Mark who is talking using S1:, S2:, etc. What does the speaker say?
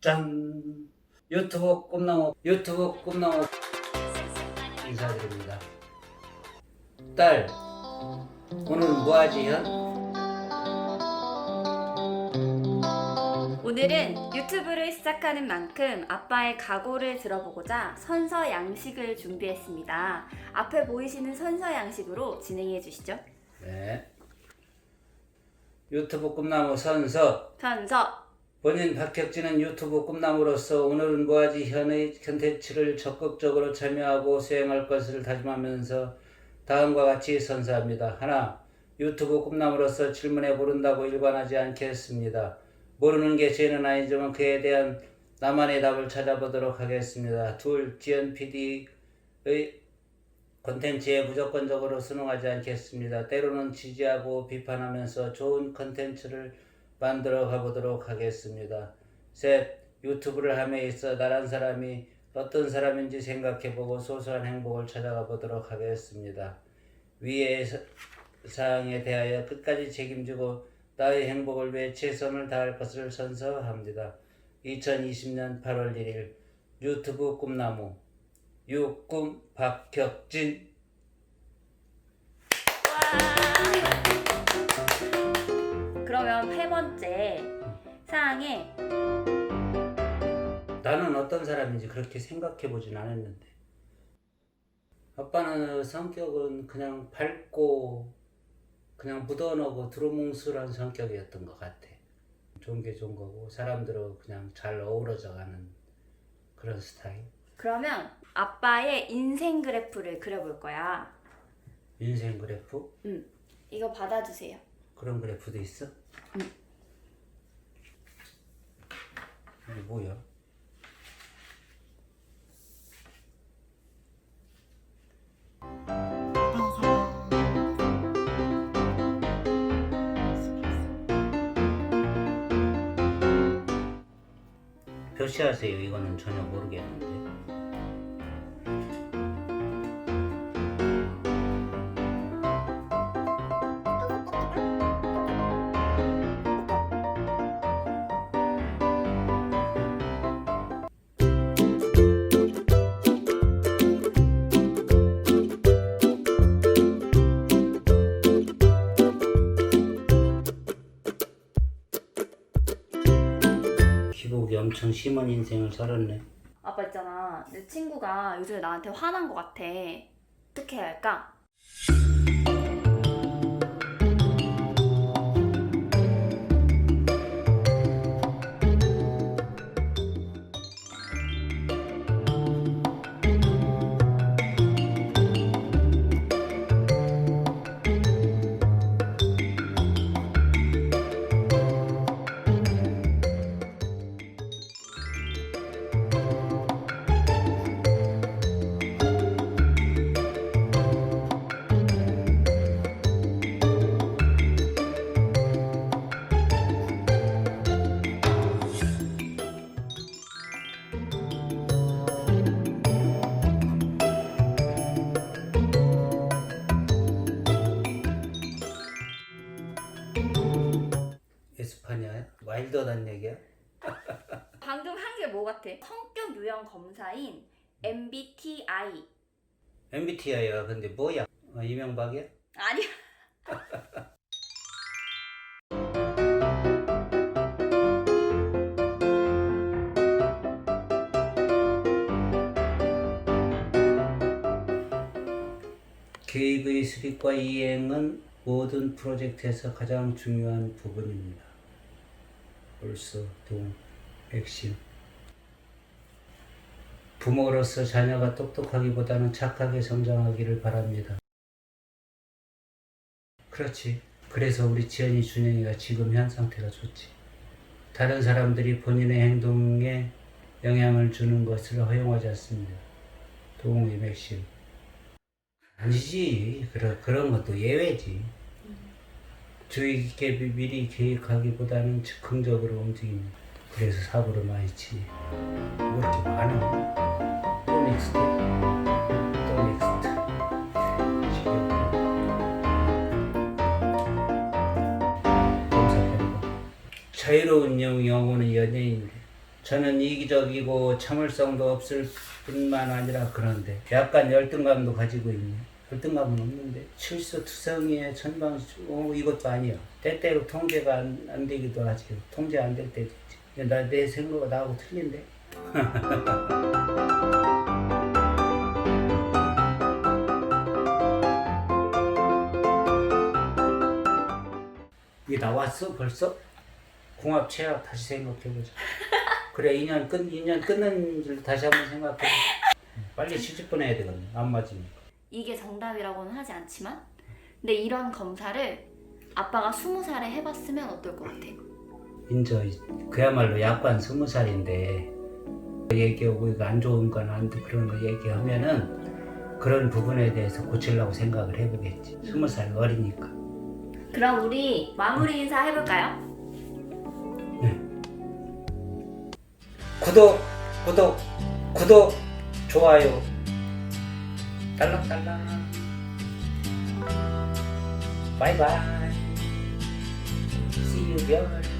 S1: 짠 유튜브 꿈나무 유튜브 꿈나무 인사드립니다 딸 오늘 뭐하지 현?
S2: 오늘은 유튜브를 시작하는 만큼 아빠의 각오를 들어보고자 선서 양식을 준비했습니다. 앞에 보이시는 선서 양식으로 진행해 주시죠.
S1: 네 유튜브 꿈나무 선서
S2: 선서
S1: 본인 박혁진은 유튜브 꿈나무로서 오늘은 뭐하지 현의 컨텐츠를 적극적으로 참여하고 수행할 것을 다짐하면서 다음과 같이 선서합니다. 하나, 유튜브 꿈나무로서 질문에 모른다고 일관하지 않겠습니다. 모르는 게 죄는 아니지만 그에 대한 나만의 답을 찾아보도록 하겠습니다. 둘, 지연 PD의 컨텐츠에 무조건적으로 순응하지 않겠습니다. 때로는 지지하고 비판하면서 좋은 컨텐츠를 만들어 가보도록 하겠습니다. 셋, 유튜브를 함에 있어 나란 사람이 어떤 사람인지 생각해보고 소소한 행복을 찾아가 보도록 하겠습니다. 위의 사- 사항에 대하여 끝까지 책임지고 나의 행복을 위해 최선을 다할 것을 선서합니다. 2020년 8월 1일 유튜브 꿈나무 유꿈 박혁진.
S2: 그러면 세 번째 사항에
S1: 나는 어떤 사람인지 그렇게 생각해 보진 않았는데. 아빠는 성격은 그냥 밝고 그냥 묻어놓고 두루뭉술한 성격이었던 것 같아. 좋은 게 좋은 거고 사람들하고 그냥 잘 어우러져 가는 그런 스타일
S2: 그러면 아빠의 인생 그래프를 그려볼 거야.
S1: 인생 그래프
S2: 이거 받아주세요.
S1: 그런 그래프도 있어? 이게 뭐야? 표시하세요. 이거는 전혀 모르겠는데. 엄청 심한 인생을 살았네.
S2: 아빠 있잖아. 내 친구가 요즘에 나한테 화난 것 같아. 어떻게 해야 할까?
S1: 에스파냐야? 와일드하다는 얘기야?
S2: 방금 한 게 뭐 같아? 성격 유형 검사인 MBTI.
S1: MBTI야. 근데 뭐야? 어, 이명박이야?
S2: 아니야.
S1: 계획의 수립과 이행은 모든 프로젝트에서 가장 중요한 부분입니다. 벌써 동 핵심. 부모로서 자녀가 똑똑하기보다는 착하게 성장하기를 바랍니다. 그렇지. 그래서 우리 지연이 준영이가 지금 현 상태가 좋지. 다른 사람들이 본인의 행동에 영향을 주는 것을 허용하지 않습니다. 동의 맥심. 아니지. 그런, 그런 것도 예외지. 주의 깊게 미- 미리 계획하기보다는 즉흥적으로 움직입니다. 그래서 사고를 많이. 뭐 이렇게 많아. 또 넥스트. 또 넥스트. 자유로운 영, 영혼의 연예인이래. 저는 이기적이고 참을성도 없을 뿐만 아니라 그런데 약간 열등감도 가지고 있네. 열등감은 없는데 실수투성이의 천방 어, 이것도 아니야. 때때로 통제가 안, 안 되기도 하지. 통제 안 될 때도 있지. 나 내 생각가 나하고 틀린데. 이게 나왔어 벌써? 궁합 최악 다시 생각해보자. 그래 2년 끝 2년 끊는 줄 다시 한번 생각해. 빨리 시집 보내야 되거든. 안 맞으니까.
S2: 이게 정답이라고는 하지 않지만 근데 이런 검사를 아빠가 스무 살에 해봤으면 어떨 것 같아?
S1: 인저 그야말로 약관 스무 살인데 얘기하고 이거 안 좋은 건안돼 그런 거 얘기하면은 그런 부분에 대해서 고치려고 생각을 해보겠지. 스무 살 어리니까.
S2: 그럼 우리 마무리 인사 해볼까요?
S1: 구독 구독 구독 좋아요 딸랑딸랑 바이바이 See you 별